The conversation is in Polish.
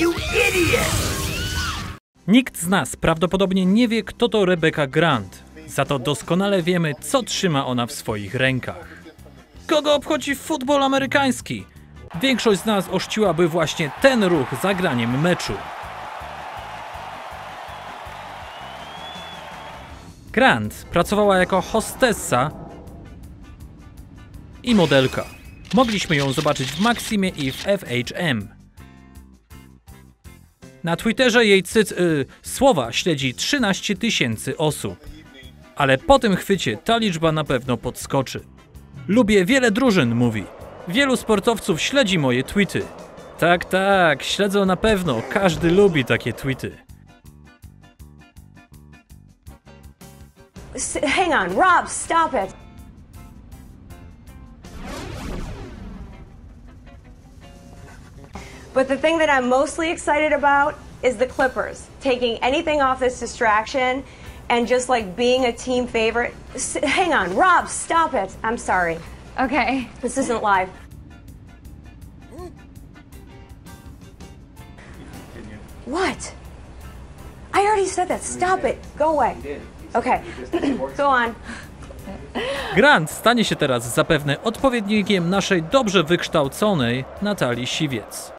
You idiot! Nikt z nas prawdopodobnie nie wie, kto to Rebecca Grant. Za to doskonale wiemy, co trzyma ona w swoich rękach. Kogo obchodzi futbol amerykański? Większość z nas ościłaby właśnie ten ruch zagraniem meczu. Grant pracowała jako hostessa i modelka. Mogliśmy ją zobaczyć w Maximie i w FHM. Na Twitterze jej cyc, y, słowa śledzi 13 tysięcy osób. Ale po tym chwycie ta liczba na pewno podskoczy. Lubię wiele drużyn, mówi. Wielu sportowców śledzi moje tweety. Tak, tak, śledzą na pewno. Każdy lubi takie tweety. Hang on, Rob, stop it. But the thing that I'm mostly excited about is the Clippers taking anything off this distraction and just like being a team favorite. S- hang on, Rob, stop it. I'm sorry. Okay. This isn't live. What? I already said that. Stop it. Go away. Okay. Go on. Grant stanie się teraz zapewne odpowiednikiem naszej dobrze wykształconej Natalii Siwiec.